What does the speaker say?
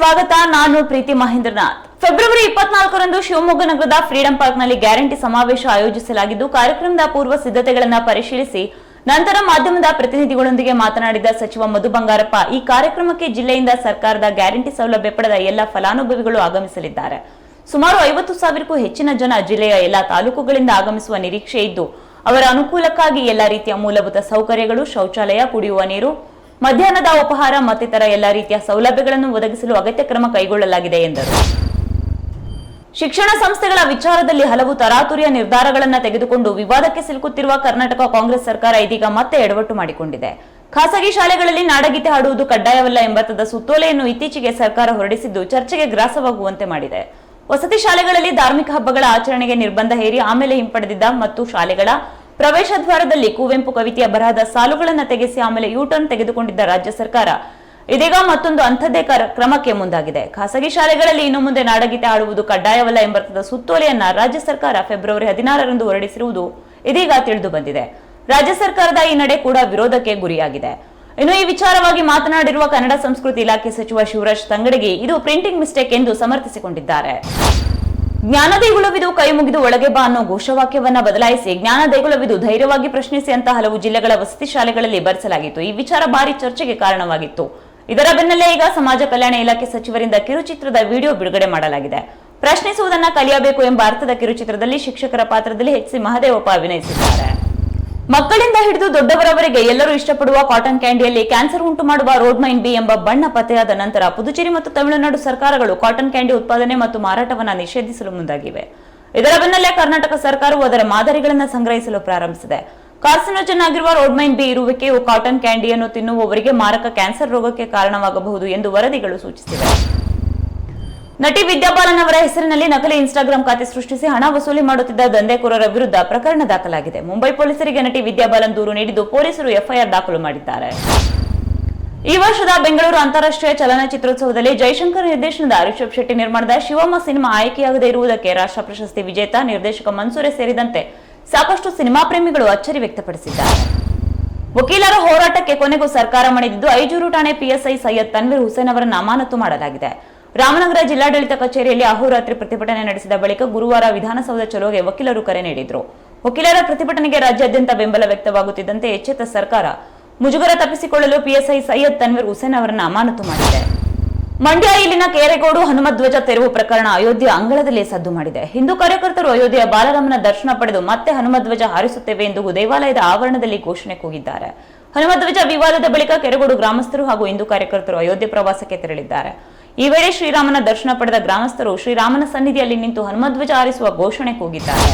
ಸ್ವಾಗತ. ನಾನು ಪ್ರೀತಿ ಮಹೇಂದ್ರನಾಥ್. ಫೆಬ್ರವರಿ ಇಪ್ಪತ್ನಾಲ್ಕರಂದು ಶಿವಮೊಗ್ಗ ನಗರದ ಫ್ರೀಡಂ ಪಾರ್ಕ್ನಲ್ಲಿ ಗ್ಯಾರಂಟಿ ಸಮಾವೇಶ ಆಯೋಜಿಸಲಾಗಿದ್ದು, ಕಾರ್ಯಕ್ರಮದ ಪೂರ್ವ ಸಿದ್ಧತೆಗಳನ್ನು ಪರಿಶೀಲಿಸಿ ನಂತರ ಮಾಧ್ಯಮದ ಪ್ರತಿನಿಧಿಗಳೊಂದಿಗೆ ಮಾತನಾಡಿದ ಸಚಿವ ಮಧು ಬಂಗಾರಪ್ಪ, ಈ ಕಾರ್ಯಕ್ರಮಕ್ಕೆ ಜಿಲ್ಲೆಯಿಂದ ಸರ್ಕಾರದ ಗ್ಯಾರಂಟಿ ಸೌಲಭ್ಯ ಪಡೆದ ಎಲ್ಲ ಫಲಾನುಭವಿಗಳು ಆಗಮಿಸಲಿದ್ದಾರೆ. ಸುಮಾರು ಐವತ್ತು ಸಾವಿರಕ್ಕೂ ಹೆಚ್ಚಿನ ಜನ ಜಿಲ್ಲೆಯ ಎಲ್ಲಾ ತಾಲೂಕುಗಳಿಂದ ಆಗಮಿಸುವ ನಿರೀಕ್ಷೆ ಇದ್ದು, ಅವರ ಅನುಕೂಲಕ್ಕಾಗಿ ಎಲ್ಲ ರೀತಿಯ ಮೂಲಭೂತ ಸೌಕರ್ಯಗಳು, ಶೌಚಾಲಯ, ಕುಡಿಯುವ ನೀರು ಮಧ್ಯಾಹ್ನದ ಉಪಹಾರ ಮತ್ತಿತರ ಎಲ್ಲ ರೀತಿಯ ಸೌಲಭ್ಯಗಳನ್ನು ಒದಗಿಸಲು ಅಗತ್ಯ ಕ್ರಮ ಕೈಗೊಳ್ಳಲಾಗಿದೆ ಎಂದರು. ಶಿಕ್ಷಣ ಸಂಸ್ಥೆಗಳ ವಿಚಾರದಲ್ಲಿ ಹಲವು ತರಾತುರಿಯ ನಿರ್ಧಾರಗಳನ್ನು ತೆಗೆದುಕೊಂಡು ವಿವಾದಕ್ಕೆ ಸಿಲುಕುತ್ತಿರುವ ಕರ್ನಾಟಕ ಕಾಂಗ್ರೆಸ್ ಸರ್ಕಾರ ಇದೀಗ ಮತ್ತೆ ಎಡವಟ್ಟು ಮಾಡಿಕೊಂಡಿದೆ. ಖಾಸಗಿ ಶಾಲೆಗಳಲ್ಲಿ ನಾಡಗೀತೆ ಹಾಡುವುದು ಕಡ್ಡಾಯವಲ್ಲ ಎಂಬರ್ಥದ ಸುತ್ತೋಲೆಯನ್ನು ಇತ್ತೀಚೆಗೆ ಸರ್ಕಾರ ಹೊರಡಿಸಿದ್ದು ಚರ್ಚೆಗೆ ಗ್ರಾಸವಾಗುವಂತೆ ಮಾಡಿದೆ. ವಸತಿ ಶಾಲೆಗಳಲ್ಲಿ ಧಾರ್ಮಿಕ ಹಬ್ಬಗಳ ಆಚರಣೆಗೆ ನಿರ್ಬಂಧ ಹೇರಿ ಆಮೇಲೆ ಹಿಂಪಡೆದಿದ್ದ ಮತ್ತು ಶಾಲೆಗಳ ಪ್ರವೇಶ ದ್ವಾರದಲ್ಲಿ ಕುವೆಂಪು ಕವಿತೆಯ ಬರಹದ ಸಾಲುಗಳನ್ನು ತೆಗೆಸಿ ಆಮೇಲೆ ಯೂಟರ್ನ್ ತೆಗೆದುಕೊಂಡಿದ್ದ ರಾಜ್ಯ ಸರ್ಕಾರ. ಇದೀಗ ಮತ್ತೊಂದು ಅಂಥದ್ದೇ ಕರ- ಕ್ರಮಕ್ಕೆ ಮುಂದಾಗಿದೆ. ಖಾಸಗಿ ಶಾಲೆಗಳಲ್ಲಿ ಇನ್ನು ಮುಂದೆ ನಾಡಗೀತೆ ಆಡುವುದು ಕಡ್ಡಾಯವಲ್ಲ ಎಂಬರ್ಥದ ಸುತ್ತೋಲೆಯನ್ನ ರಾಜ್ಯ ಸರ್ಕಾರ ಫೆಬ್ರವರಿ ಹದಿನಾರರಂದು ಹೊರಡಿಸಿರುವುದು ಇದೀಗ ತಿಳಿದು ಬಂದಿದೆ. ರಾಜ್ಯ ಸರ್ಕಾರದ ಈ ನಡೆ ಕೂಡ ವಿರೋಧಕ್ಕೆ ಗುರಿಯಾಗಿದೆ. ಇನ್ನು ಈ ವಿಚಾರವಾಗಿ ಮಾತನಾಡಿರುವ ಕನ್ನಡ ಸಂಸ್ಕೃತಿ ಇಲಾಖೆ ಸಚಿವ ಶಿವರಾಜ್ ತಂಗಡಗಿ ಇದು ಪ್ರಿಂಟಿಂಗ್ ಮಿಸ್ಟೇಕ್ ಎಂದು ಸಮರ್ಥಿಸಿಕೊಂಡಿದ್ದಾರೆ. ಜ್ಞಾನ ದೇಗುಲವಿದು ಕೈ ಮುಗಿದು ಒಳಗೆ ಬಾ ಅನ್ನೋ ಘೋಷವಾಕ್ಯವನ್ನ ಬದಲಾಯಿಸಿ ಜ್ಞಾನ ದೇಗುಲವಿದು ಧೈರ್ಯವಾಗಿ ಪ್ರಶ್ನಿಸಿ ಅಂತ ಹಲವು ಜಿಲ್ಲೆಗಳ ವಸತಿ ಶಾಲೆಗಳಲ್ಲಿ ಬರೆಸಲಾಗಿತ್ತು. ಈ ವಿಚಾರ ಭಾರಿ ಚರ್ಚೆಗೆ ಕಾರಣವಾಗಿತ್ತು. ಇದರ ಬೆನ್ನಲ್ಲೇ ಈಗ ಸಮಾಜ ಕಲ್ಯಾಣ ಇಲಾಖೆ ಸಚಿವರಿಂದ ಕಿರುಚಿತ್ರದ ವಿಡಿಯೋ ಬಿಡುಗಡೆ ಮಾಡಲಾಗಿದೆ. ಪ್ರಶ್ನಿಸುವುದನ್ನ ಕಲಿಯಬೇಕು ಎಂಬ ಅರ್ಥದ ಕಿರುಚಿತ್ರದಲ್ಲಿ ಶಿಕ್ಷಕರ ಪಾತ್ರದಲ್ಲಿ ಎಚ್ ಸಿ ಮಹದೇವಪ್ಪ ಅಭಿನಯಿಸಿದ್ದಾರೆ. ಮಕ್ಕಳಿಂದ ಹಿಡಿದು ದೊಡ್ಡವರವರೆಗೆ ಎಲ್ಲರೂ ಇಷ್ಟಪಡುವ ಕಾಟನ್ ಕ್ಯಾಂಡಿಯಲ್ಲಿ ಕ್ಯಾನ್ಸರ್ ಉಂಟು ಮಾಡುವ ರೋಡ್ ಮೈನ್ ಬಿ ಎಂಬ ಬಣ್ಣ ಪತ್ತೆಯಾದ ನಂತರ ಪುದುಚೇರಿ ಮತ್ತು ತಮಿಳುನಾಡು ಸರ್ಕಾರಗಳು ಕಾಟನ್ ಕ್ಯಾಂಡಿ ಉತ್ಪಾದನೆ ಮತ್ತು ಮಾರಾಟವನ್ನು ನಿಷೇಧಿಸಲು ಮುಂದಾಗಿವೆ. ಇದರ ಬೆನ್ನಲ್ಲೇ ಕರ್ನಾಟಕ ಸರ್ಕಾರವು ಅದರ ಮಾದರಿಗಳನ್ನು ಸಂಗ್ರಹಿಸಲು ಪ್ರಾರಂಭಿಸಿದೆ. ಕಾರ್ಸಿನೋಜನ್ ಆಗಿರುವ ರೋಡ್ಮೈನ್ ಬಿ ಇರುವಿಕೆಯು ಕಾಟನ್ ಕ್ಯಾಂಡಿಯನ್ನು ತಿನ್ನುವವರಿಗೆ ಮಾರಕ ಕ್ಯಾನ್ಸರ್ ರೋಗಕ್ಕೆ ಕಾರಣವಾಗಬಹುದು ಎಂದು ವರದಿಗಳು ಸೂಚಿಸಿವೆ. ನಟಿ ವಿದ್ಯಾಬಾಲನ್ ಅವರ ಹೆಸರಿನಲ್ಲಿ ನಕಲಿ ಇನ್ಸ್ಟಾಗ್ರಾಂ ಖಾತೆ ಸೃಷ್ಟಿಸಿ ಹಣ ವಸೂಲಿ ಮಾಡುತ್ತಿದ್ದ ದಂಧೆಕೋರರ ವಿರುದ್ಧ ಪ್ರಕರಣ ದಾಖಲಾಗಿದೆ. ಮುಂಬೈ ಪೊಲೀಸರಿಗೆ ನಟಿ ವಿದ್ಯಾಬಾಲನ್ ದೂರು ನೀಡಿದ್ದು ಪೊಲೀಸರು ಎಫ್ಐಆರ್ ದಾಖಲು ಮಾಡಿದ್ದಾರೆ. ಈ ವರ್ಷದ ಬೆಂಗಳೂರು ಅಂತಾರಾಷ್ಟ್ರೀಯ ಚಲನಚಿತ್ರೋತ್ಸವದಲ್ಲಿ ಜೈಶಂಕರ್ ನಿರ್ದೇಶನದ ರಿಷಬ್ ಶೆಟ್ಟಿ ನಿರ್ಮಾಣದ ಶಿವಮ್ಮ ಸಿನಿಮಾ ಆಯ್ಕೆಯಾಗದೇ ಇರುವುದಕ್ಕೆ ರಾಷ್ಟ್ರ ಪ್ರಶಸ್ತಿ ವಿಜೇತ ನಿರ್ದೇಶಕ ಮನ್ಸೂರೆ ಸೇರಿದಂತೆ ಸಾಕಷ್ಟು ಸಿನಿಮಾ ಪ್ರೇಮಿಗಳು ಅಚ್ಚರಿ ವ್ಯಕ್ತಪಡಿಸಿದ್ದಾರೆ. ವಕೀಲರ ಹೋರಾಟಕ್ಕೆ ಕೊನೆಗೂ ಸರ್ಕಾರ ಮಣಿದಿದ್ದು, ಐಜೂರು ಠಾಣೆ ಪಿಎಸ್ಐ ಸೈಯದ್ ತನ್ವೀರ್ ಹುಸೇನ್ ಅವರನ್ನು ಅಮಾನತು ಮಾಡಲಾಗಿದೆ. ರಾಮನಗರ ಜಿಲ್ಲಾಡಳಿತ ಕಚೇರಿಯಲ್ಲಿ ಅಹೋರಾತ್ರಿ ಪ್ರತಿಭಟನೆ ನಡೆಸಿದ ಬಳಿಕ ಗುರುವಾರ ವಿಧಾನಸೌಧ ಚಲೋಗೆ ವಕೀಲರು ಕರೆ ನೀಡಿದ್ರು. ವಕೀಲರ ಪ್ರತಿಭಟನೆಗೆ ರಾಜ್ಯಾದ್ಯಂತ ಬೆಂಬಲ ವ್ಯಕ್ತವಾಗುತ್ತಿದ್ದಂತೆ ಎಚ್ಚೆತ್ತ ಸರ್ಕಾರ. ಮುಜುಗರ ತಪ್ಪಿಸಿಕೊಳ್ಳಲು ಪಿಎಸ್ಐ ಸೈಯದ್ ತನ್ವೀರ್ ಹುಸೇನ್ ಅವರನ್ನು ಅಮಾನತು ಮಾಡಿದೆ. ಮಂಡ್ಯ ಇಲ್ಲಿನ ಕೇರೆಗೋಡು ಹನುಮಧ್ವಜ ತೆರವು ಪ್ರಕರಣ ಅಯೋಧ್ಯೆ ಅಂಗಳದಲ್ಲಿ ಸದ್ದು ಮಾಡಿದೆ. ಹಿಂದೂ ಕಾರ್ಯಕರ್ತರು ಅಯೋಧ್ಯೆಯ ಬಾಲರಾಮನ ದರ್ಶನ ಪಡೆದು ಮತ್ತೆ ಹನುಮಧ್ವಜ ಹಾರಿಸುತ್ತೇವೆ ಎಂದು ದೇವಾಲಯದ ಆವರಣದಲ್ಲಿ ಘೋಷಣೆ ಕೂಗಿದ್ದಾರೆ. ಹನುಮಧ್ವಜ ವಿವಾದದ ಬಳಿಕ ಕೆರೆಗೋಡು ಗ್ರಾಮಸ್ಥರು ಹಾಗೂ ಹಿಂದೂ ಕಾರ್ಯಕರ್ತರು ಅಯೋಧ್ಯೆ ಪ್ರವಾಸಕ್ಕೆ ತೆರಳಿದ್ದಾರೆ. ಈ ವೇಳೆ ಶ್ರೀರಾಮನ ದರ್ಶನ ಪಡೆದ ಗ್ರಾಮಸ್ಥರು ಶ್ರೀರಾಮನ ಸನ್ನಿಧಿಯಲ್ಲಿ ನಿಂತು ಹನುಮಧ್ವಜ ಆರಿಸುವ ಘೋಷಣೆ ಕೂಗಿದ್ದಾರೆ.